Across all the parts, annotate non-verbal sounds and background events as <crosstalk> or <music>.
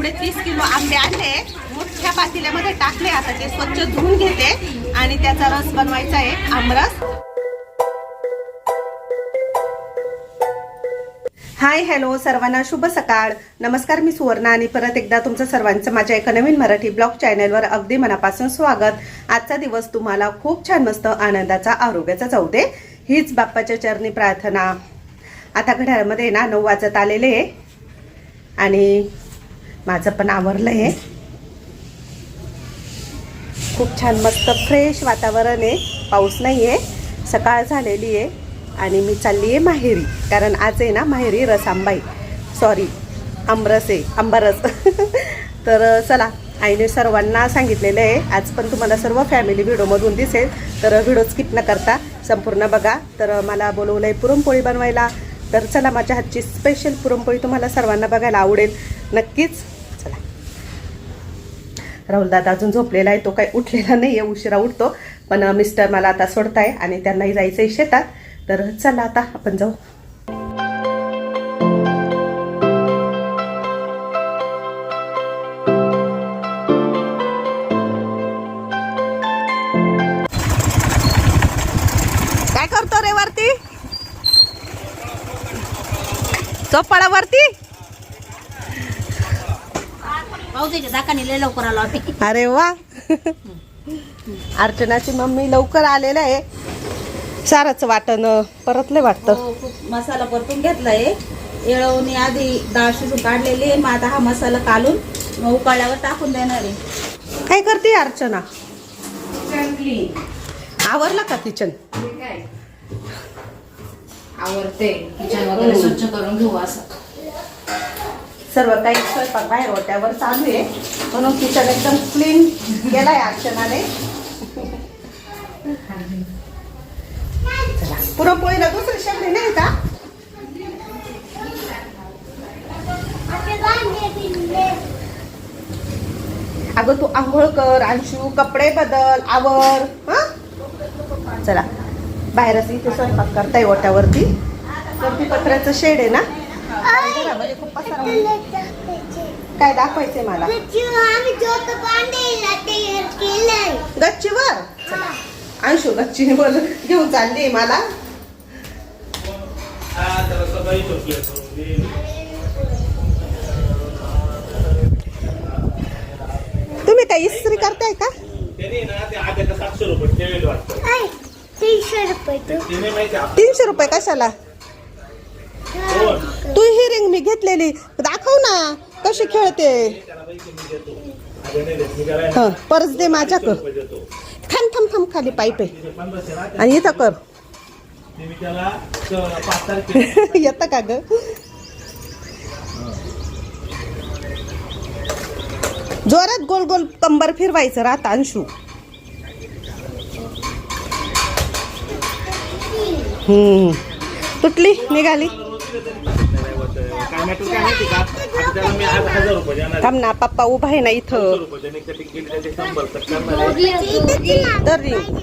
एवढे तीस किलो आंबे आणले मोठ्या पातेल्यामध्ये टाकले आता ते स्वच्छ धुवून घेते आणि त्याचा रस बनवायचा आहे आमरस. हाय हॅलो सर्वांना शुभ सकाळ. नमस्कार मी सुवर्णा आणि परत एकदा तुमचं सर्वांचं माझ्या एका नवीन मराठी ब्लॉग चॅनलवर अगदी मनापासून स्वागत. आजचा दिवस तुम्हाला खूप छान मस्त आनंदाचा आरोग्याचा जाऊ दे. हीच बाप्पाच्या चरणी प्रार्थना. आता घड्याळमध्ये ना नऊ वाजत आलेले आणि माझं पण आवरलं आहे खूप छान मस्त फ्रेश वातावरण आहे. पाऊस नाही आहे सकाळ झालेली आहे आणि मी चालली आहे माहेरी. कारण आज आहे ना माहेरी रसांबाई. सॉरी आमरस आहे. आंबारस. <laughs> तर चला आईने सर्वांना सांगितलेलं आहे. आज पण तुम्हाला सर्व फॅमिली व्हिडिओमधून दिसेल. तर व्हिडिओ स्किप न करता संपूर्ण बघा. तर मला बोलवलं आहे पुरणपोळी बनवायला. तर चला माझ्या हातची स्पेशल पुरणपोळी तुम्हाला सर्वांना बघायला आवडेल. नक्कीच राहुल दादा अजून झोपलेला आहे तो काही उठलेला नाही आहे उशिरा उठतो. पण मिस्टर मला आता सोडताय आणि त्यांनाही जायचं आहे शेतात. तर चला आता आपण जाऊ. काय करतो रे वरती? चोपाळा वरती पावसाच्या दाखाने लय लवकर आलो आम्ही. अरे वा. अर्चनाची मम्मी लवकर आलेलं आहे. सारच वाटण परतले वाटतं. हो, खूप मसाला परतून घेतलाय. येळवणी आधी डाळ शिजून काढलेली आहे. मग आता हा मसाला काढून मग उकाळल्यावर टाकून देणार आहे. काय करते अर्चना? आवरला का किचन? आवडते किचन वगैरे स्वच्छ करून घेऊ असं. सर्व काही स्वयंपाक बाहेर ओट्यावर चालू आहे. म्हणून किचन एकदम क्लीन केलाय अर्चनाने चला पुरणपोळीला दुसरी शेगडी नाही का अगं तू आंघोळ कर अंशू कपडे बदल आवर हा? चला बाहेरच इथे स्वयंपाक करताय ओट्यावरती. वरती पत्र्याचं शेड आहे ना? घरामध्ये खूप पसारा आहे. काय दाखवायचंय मला गच्चीवर चला. अंशू गच्ची बोल घेऊन चालली मला तुम्ही काय इस्त्री करताय का तीनशे रुपये कशाला? तू ही रिंग मी घेतलेली. दाखव ना कशी खेळते? त्याला परत दे माझ्या कर थांब थांब थांब खाली पाईप आहे आणि इथं कर. <laughs> येतं का ग? जोरात गोल गोल कंबर फिरवायचं राहत अंशू. हम्म. तुटली निघाली. काय मॅटर काय माहिती का आता त्याला मी आज हजार रुपये देणार आहे. थांब ना पप्पा उभा आहे ना इथं. रुपये त्याने कटिंग केली त्याचे शंभर तर करणार आहे. तर रिंग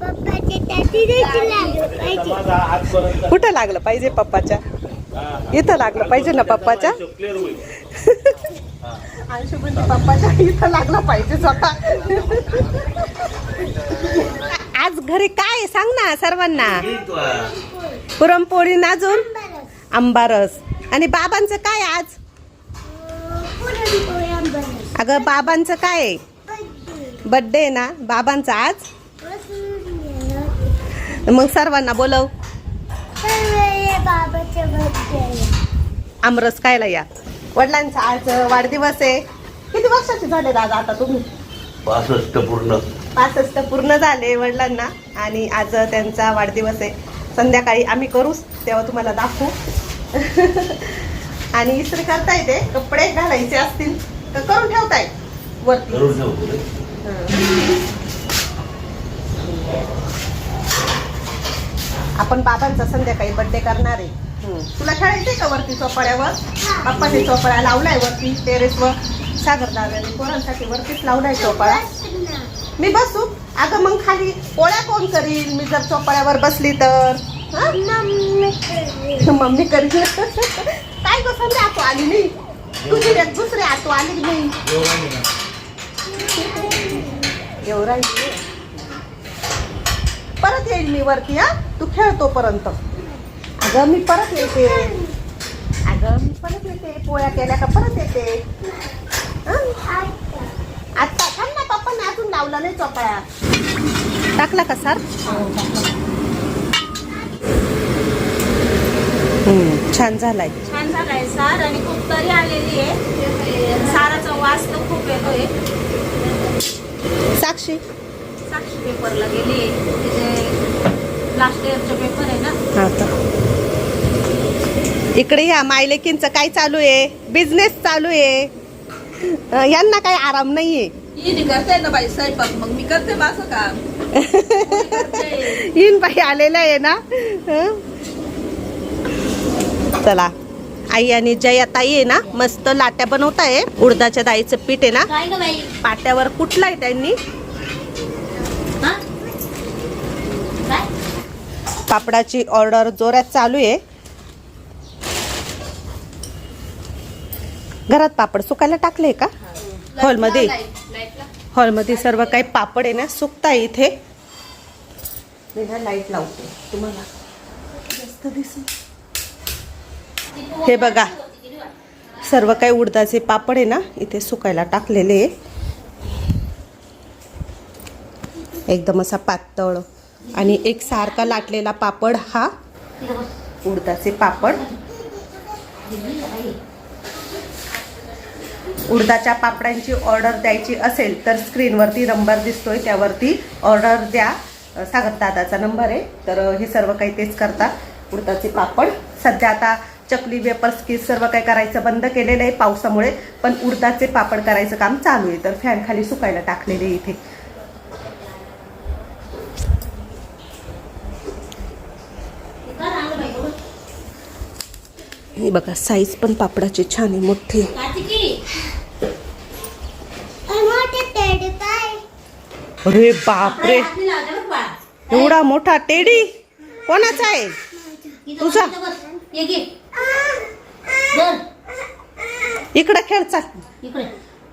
पप्पाचे टाटी आता माझा आजपर्यंत कुठं लागलं पाहिजे पप्पाच्या? इथं लागलं पाहिजे ना पप्पाच्या? क्लिअर होईल. अंशू पप्पाच्या इथं लागलं पाहिजे स्वतः. आज घरी काय आहे? सांग ना सर्वांना. पुरणपोळी नाजून आंबारस. आणि बाबांचं काय आज? अगं बाबांचं काय आहे? बड्डे ना? बाबांचा आज? मग सर्वांना बोलव. आमरस खायला या. वडिलांचा आज वाढदिवस आहे. किती वर्षाचे झाले दादा आता तुम्ही? पासष्ट पूर्ण. पासष्ट पूर्ण झाले वडिलांना. आणि आज त्यांचा वाढदिवस आहे. संध्याकाळी आम्ही करूच तेव्हा तुम्हाला दाखवू. <laughs> आणि इस्त्री करता येते कपडे घालायचे असतील तर करून ठेवताय वरती. आपण बाबांचा संध्याकाळी बर्थडे करणार आहे. तुला खेळायचंय का वरती चोपड्यावर? पप्पाने चोपडा लावलाय वरती टेरेसवर सागर दादाने पोरांसाठी वरतीच लावलाय चोपडा. मी बसू. अगं मग खाली पोळ्या कोण करील मी जर चोपड्यावर बसली तर? मम्मी करील काय गो समजा आतो आली नाही. तुझी एक दुसरी आतो आली नाही? येऊ परत येईल मी वरती हा? तू खेळतो पर्यंत अगं मी परत येते. अगं मी परत येते. पोळ्या केल्या का परत येते? हं? आता थांब ना पप्पाने अजून लावला नाही चोपाळ्या टाकला का सर? छान झालाय. छान झालाय सार आणि खूप तरी आलेली आहे. साराचा वास तर खूप येतोय. साक्षी? साक्षी पेपरला गेली. लास्ट इयरचे पेपर आहे ना? हा तर. इकडे ह्या मायलेकींचं काय चालू आहे? बिझनेस चालू आहे. यांना काही आराम नाहीये. ही करते ना बाई स्वयंपाक मग मी करते माझं काम. <laughs> इन बाई आलेलं आहे ना. हं? चला. आई आणि जया ताई आहे ना मस्त लाट्या बनवत आहे उडदाच्या डाळीचं पीठ आहे ना. पाट्यावर कुठलाय त्यांनी? हा? पापडाची ऑर्डर जोरात चालू आहे. घरात पापड सुकायला टाकले का? हॉलमध्ये. हॉलमध्ये सर्व काही पापड आहे ना सुकताय इथे. मी ना लाइट लावते. तुम्हाला. जास्त दिसेल हे बघा. सर्व काही उडदाचे पापड आहे ना इथे सुकायला टाकलेले आहे. एकदम असा पातळ आणि एक सारखा लाटलेला पापड हा उडदाचे पापड. उडदाच्या पापडांची ऑर्डर द्यायची असेल तर स्क्रीनवरती नंबर दिसतोय त्यावरती ऑर्डर द्या. सागर दादाचा नंबर आहे. तर हे सर्व काही तेच करतात उडदाचे पापड. सध्या आता चकली वेपर्स की सर्व काही करायचं बंद केलेलं आहे पावसामुळे. पण उडदाचे पापड करायचं काम चालू आहे. तर फॅन खाली सुकायला टाकलेले इथे. हे बघा साईज पण पापडाची छान आहे मोठी. काय अरे बापरे. एवढा मोठा टेडी कोणाचा आहे? तुझा? बस, इथं बस. ये घे धर इकडे खेळ चाल. इकडे.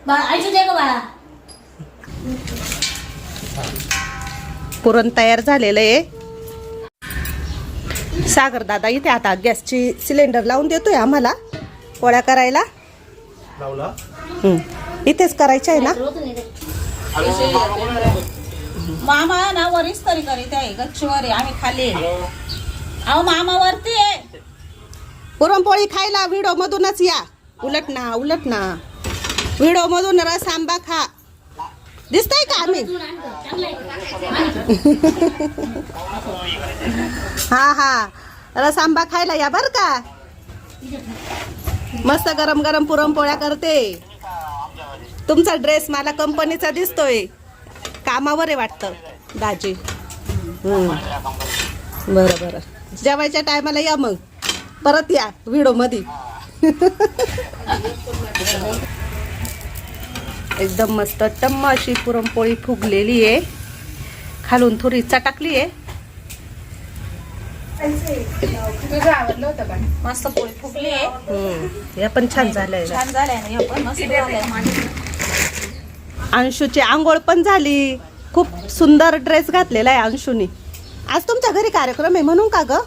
बाळा आयशू दे ग बाळा. पुरण तयार झालेलं आहे. सागर दादा इथे आता गॅसची सिलेंडर लावून देतोय आम्हाला. पोळ्या करायला. लावला? हं. इथेच करायचं आहे ना. मामा ना वरीच तरी करीत आहे गच्चीवर आम्ही खाली. आहे. अहो मामा वरती आहे. पुरणपोळी खायला व्हिडिओ मधूनच या. उलट ना उलट ना. व्हिडिओ मधून रस आंबा खा. दिसतय का आम्ही? <laughs> हा हा. रस आंबा खायला या बर का. मस्त गरम गरम पुरणपोळ्या करते. तुमचा ड्रेस मला कंपनीचा दिसतोय. कामावर आहे वाटतं दाजी. बरं बरं. जेवायच्या टायमाला या मग. परत या व्हिडिओमध्ये <laughs> एकदम मस्त टम्म अशी पुरणपोळी फुगलेली आहे. खालून थोडी चटाकली आहे. मस्त पोळी फुगली आहे. हम्म. हे पण छान झालंय. छान झालंय ना हे पण मस्त झालंय. अंशूची आंघोळ पण झाली. खूप सुंदर ड्रेस घातलेला आहे अंशूनी. आज तुमच्या घरी कार्यक्रम आहे म्हणून का ग?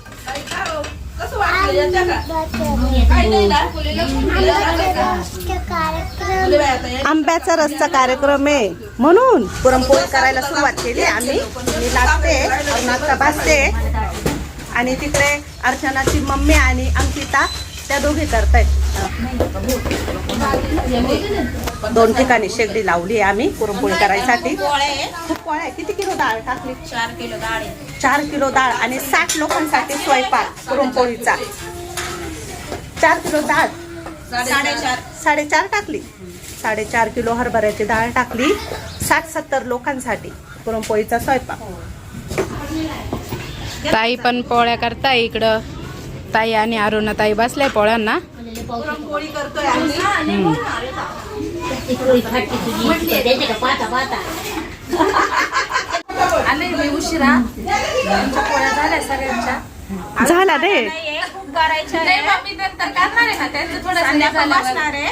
आंब्याचा रसचा कार्यक्रम आहे. म्हणून पुरणपोळी करायला सुरुवात केली आम्ही. मी लागते अरुणाचा भासते आणि तिकडे अर्चनाची मम्मी आणि अंकिता त्या दोघी करतायत. दोन ठिकाणी शेगडी लावली आहे आम्ही पुरणपोळी करायसाठी. खूप पोळ्या आहे. किती किलो डाळ टाकली? चार किलो डाळ आहे. चार किलो डाळ आणि साठ लोकांसाठी स्वयंपाक पुरणपोळीचा. चार किलो डाळ. साडेचार. साडेचार टाकली. साडेचार किलो हरभऱ्याची डाळ टाकली. साठ सत्तर लोकांसाठी पुरणपोळीचा स्वयंपाक. ताई पण पोळ्या करताय इकडं. ताई आणि अरुणा ताई बसल्या पोळ्यांना. पुरणपोळी करतोय आम्ही पोळी फाटली तुझी द्यायचे का पाहता पाहता आले मी उशिरा. आमच्या पोळ्या झाल्या सगळ्यांच्या. झाला रे. आहे. बसणार आहे.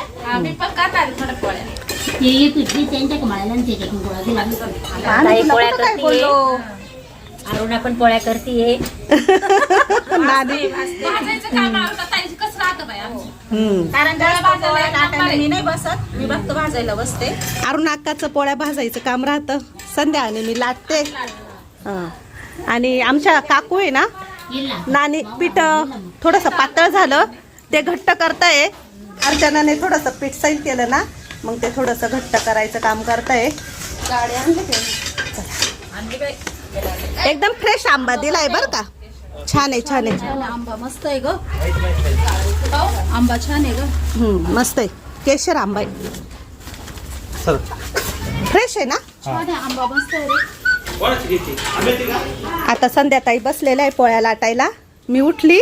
त्यांच्या कमाळ्याला गोळा दिला अरुणा पण पोळ्या करते <laughs> नानी हम्म. कारण जास्त पोळ्या लाटायला मी नाही बसत. मी फक्त भाजायला बसते. अरुण अक्काचं पोळ्या भाजायचं काम राहतं. संध्याने मी लाटते. हं. आणि आमच्या काकू आहे ना नानी पीठ थोडंसं पातळ झालं. ते घट्ट करताय. अर्चनाने थोडंसं पीठ सैल केलं ना मग ते थोडंसं घट्ट करायचं काम करताय. आणली. एकदम फ्रेश आंबा दिलाय बर का. छान आहे छान आहे. आंबा मस्त आहे ग. आंबा छान आहे ग. हम्म, मस्त आहे. केशर आंबा आहे. सर फ्रेश आहे ना? छान आहे आंबा मस्त आहे आता संध्याकाळी बसलेला आहे पोळ्या लाटायला. मी उठली.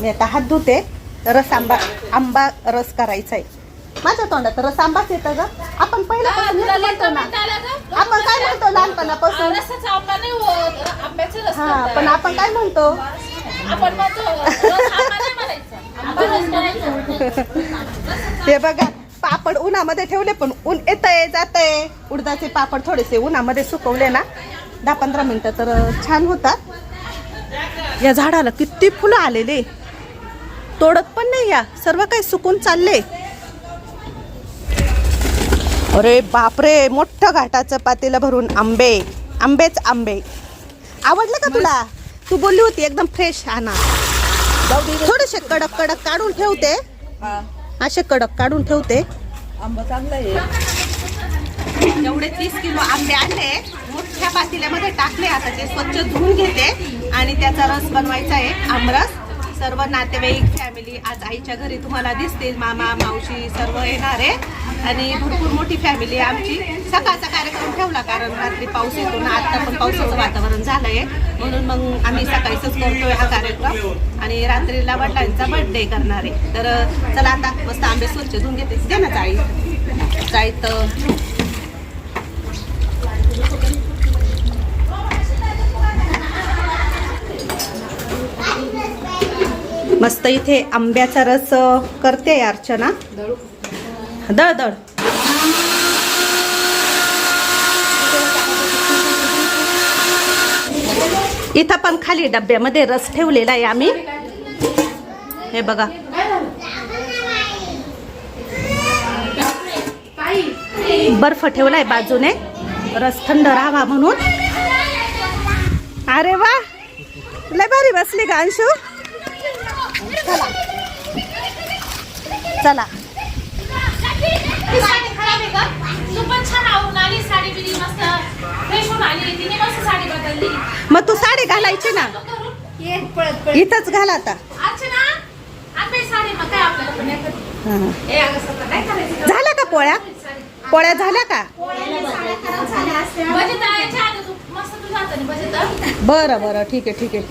मी आता हात धुते. रस आंबा आंबा रस करायचा आहे. माझ्या तोंडात रस आंबाच येतं ग. आपण पहिल्यापासून हेच म्हणतो ना. आपण काय म्हणतो लहानपणापासून? हा पण आपण काय म्हणतो? हे बघा पापड उन्हामध्ये ठेवले पण ऊन येतंय जातंय. उडदाचे पापड थोडेसे उन्हामध्ये सुकवले ना. दहा पंधरा मिनिटं तर छान होतात. या झाडाला किती फुलं आलेले. तोडत पण नाही या. सर्व काही सुकून चालले. अरे बापरे मोठं घाटाचं पातेलं भरून आंबे. आंबेच आंबे. आवडले का तुला? तू बोलली होती एकदम फ्रेश आणा. थोडेसे कडक कडक काढून ठेवते. असे कडक काढून ठेवते. आंबा चांगला आहे. एवढे तीस किलो आंबे आणले. मोठ्या पातेल्यामध्ये टाकले आता ते स्वच्छ धुवून घेते. आणि त्याचा रस बनवायचा आहे आमरस. सर्व नातेवाईक फॅमिली आज आईच्या घरी तुम्हाला दिसतील. मामा मावशी सर्व येणार आहे. आणि भरपूर मोठी फॅमिली आमची. सकाळचा कार्यक्रम ठेवला कारण रात्री पाऊस येतो ना आता पण पावसाचं वातावरण झालं आहे म्हणून मग आम्ही सकाळीच करतोय हा कार्यक्रम. आणि रात्रीला वडिलांचा बर्थडे करणार आहे. तर चला आता मस्त आंबे स्वच्छ धुवून घेते. दे ना जाई. जाईत मस्त इथे आंब्याचा रस करते अर्चना. दळ दळ. इथं पण खाली डब्यामध्ये रस ठेवलेला आहे आम्ही. हे बघा. बर्फ ठेवलाय बाजूने. रस थंड राहावा म्हणून. अरे वा! लय भारी बसली का अंशू. चला. चला मग तू साडी घालायची ना. इथंच घाल आता. हं. झाल्या का पोळ्या? पोळ्या झाल्या का? बरं बरं ठीक आहे ठीक आहे.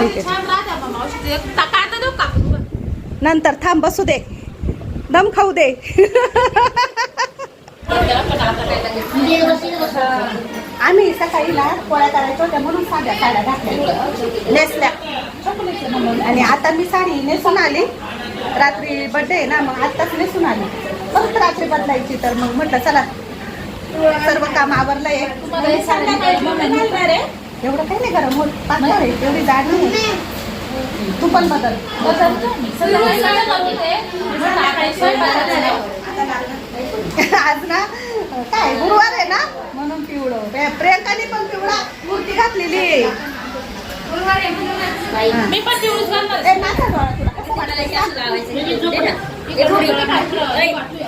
ठीक आहे. नंतर थांब बसू दे. दम खाऊ दे. आम्ही सकाळी ना पोळ्या करायचो होत्या म्हणून साध्या साड्या घातल्या नेसल्या. आणि आता मी साडी नेसून आली. रात्री बर्थडे आहे ना मग आत्ताच नेसून आली. परत रात्री बदलायची तर मग म्हटलं चला सर्व काम आवरलंय. एवढं काही नाही गरम होत. पातळ आहे एवढी जाड नाही तू पण बदल. आज ना काय गुरुवार आहे ना? म्हणून पिवळं. प्रिय- प्रियंकाने पण पिवळा कुर्ती घातलेली आहे. मी पण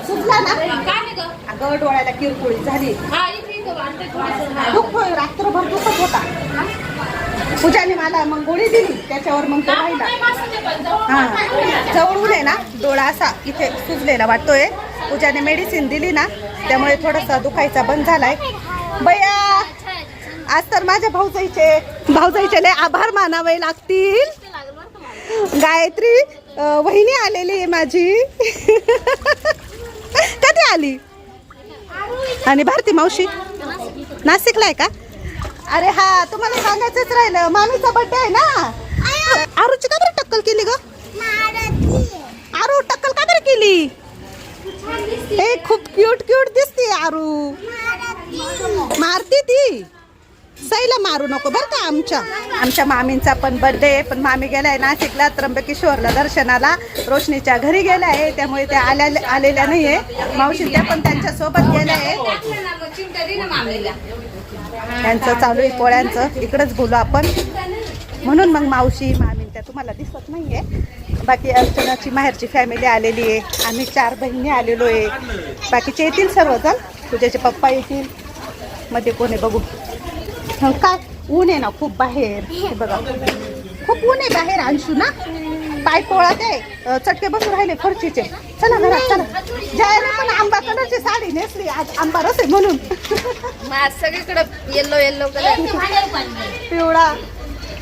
सुचला ना? अगं डोळ्याला किरकोळी झाली. दुखतोय रात्रभर दुखत होता. पूजाने मला मग गोळी दिली. त्याच्यावर मग तो राहिला. हा. जवळून आहे ना? डोळा असा इथे सुजलेला वाटतोय. पूजाने मेडिसिन दिली ना? त्यामुळे थोडासा दुखायचा बंद झालाय. बया! आज तर माझ्या भाऊजाईचे भाऊजाईचे आभार मानावे लागतील. गायत्री वहिनी आलेली आहे माझी. कधी आली? आणि भारती मावशी? नाशिकला आहे का? अरे हा तुम्हाला सांगायचंच राहिलं. मामीचा बड्डे आहे ना? आरूची का बरं टक्कल केली ग? आरू टक्कल का बरं केली? हे खूप क्यूट क्यूट दिसते आरू. मारती ती. सईला मारू नको बरं का आमच्या. आमच्या मामींचा पण बर्थडे आहे पण मामी गेलाय नाशिकला त्र्यंबकेश्वरला दर्शनाला. रोशनीच्या घरी गेल्या आहे त्यामुळे त्या आल्या आलेल्या नाही आहे मावशी त्या पण त्यांच्यासोबत गेल्या आहे त्यांचं चालू आहे पोळ्यांचं. इकडंच बोलू आपण. म्हणून मग मावशी मामी त्या तुम्हाला दिसत आहे बाकी अर्चनाची माहेरची फॅमिली आलेली आहे. आम्ही चार बहिणी आलेलो आहे. बाकीचे येतील सर्वजण? तुझ्याचे पप्पा येतील. मध्ये कोणी बघू. काय? ऊन आहे ना खूप बाहेर. हे बघा. खूप ऊन आहे बाहेर अंशू ना. पाय पोळात आहे. अं, चटके बसून राहिले फरचीचे चला घरात चला. जयाने पण आंबा कलरची साडी नेसली. आज आंबा रस आहे म्हणून. सगळीकडे येल्लो येल्लो कलर पिवळा.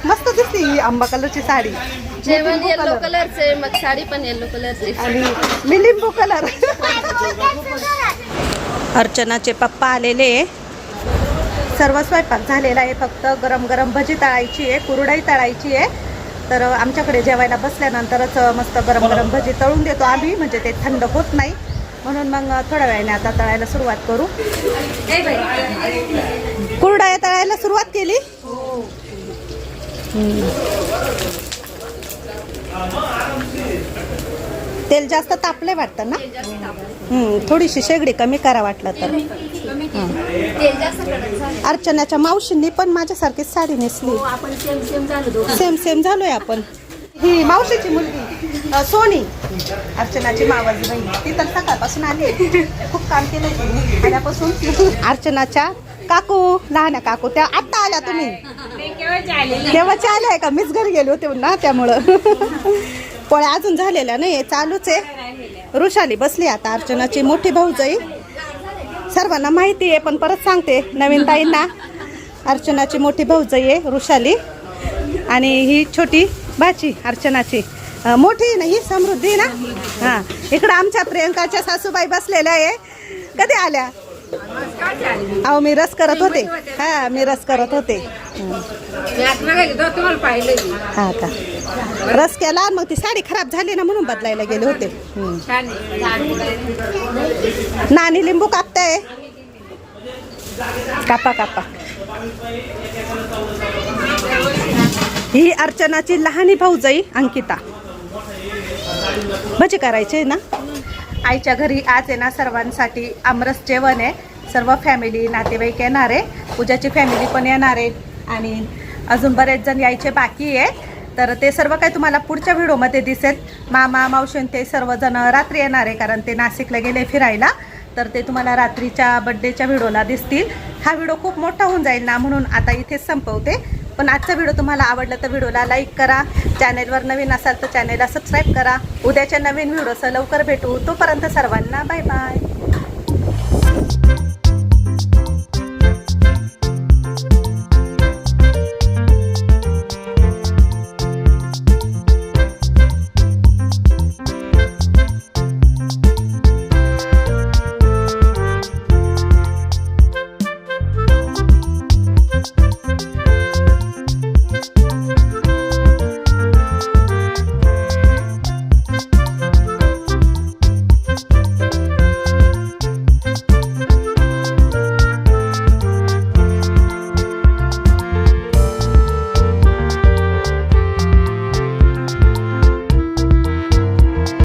मस्त दिसते ही आंबा कलरची साडी. जेवण येल्लो कलर. कलरचे मग साडी पण येल्लो कलरची आणि मी लिंबू कलर अर्चनाचे पप्पा आलेले आहे. सर्व स्वयंपाक झालेला आहे. फक्त गरम गरम भजी तळायची आहे कुरडाई तळायची आहे. तर आमच्याकडे जेवायला बसल्यानंतरच मस्त गरम गरम भजी तळून देतो आम्ही. म्हणजे ते थंड होत नाही. म्हणून मग थोड्या वेळाने आता तळायला सुरुवात करू. कुरडाया तळायला सुरुवात केली? तेल जास्त तापले वाटतं ना? हम्म, थोडीशी शेगडी कमी करा वाटलं तर. अर्चनाच्या मावशींनी पण माझ्यासारखीच साडी नेसली. सेम सेम झालो सेम सेम झालोय आपण. ही मावशीची मुलगी सोनी. अर्चनाची मावस बहीण. ती तर सकाळपासून आली खूप काम केलंय आल्यापासून. अर्चनाच्या काकू लहान काकू त्या आत्ता आल्या तुम्ही. केव्हाच्या आल्या आहे का? मीच घरी गेले होते ना त्यामुळं. पोळ्या अजून झालेल्या नाही चालूच आहे. ऋषाली बसली आता अर्चनाची मोठी भाऊजाई. सर्वांना माहिती आहे पण परत सांगते नवीन ताईंना. अर्चनाची मोठी भाऊजाई आहे ऋषाली आणि ही छोटी भाची अर्चनाची. मोठी आहे ना ही समृद्धी ना? हां इकडं आमच्या प्रियंकाच्या सासूबाई बसलेल्या आहे. कधी आल्या? अहो मी रस करत होते. हां मी रस करत होते. हा का? रस केला मग ती साडी खराब झाली ना म्हणून बदलायला गेले होते. नानी लिंबू कापताय? कापा कापा. ही अर्चनाची लहानी भाऊजाई अंकिता. भजी करायचे ना? आईच्या घरी आज आहे ना सर्वांसाठी आमरस जेवण आहे. सर्व फॅमिली नातेवाईक येणार आहे. पूजाची फॅमिली पण येणार आहे. आणि अजून बरेच जण यायचे बाकी आहे तर ते सर्व काही तुम्हाला पुढच्या व्हिडिओमध्ये दिसेल. मामा मावशीन ते सर्वजण रात्री येणार आहे कारण ते नाशिकला गेले फिरायला. तर ते तुम्हाला रात्रीच्या बड्डेच्या व्हिडिओला दिसतील. हा व्हिडिओ खूप मोठा होऊन जाईल ना म्हणून आता इथेच संपवते. पण आजचा व्हिडिओ तुम्हाला आवडला तर व्हिडिओला लाईक करा. चॅनेलवर नवीन असाल तर चॅनेलला सबस्क्राईब करा. उद्याच्या नवीन व्हिडिओसह लवकर भेटू. तोपर्यंत सर्वांना बाय बाय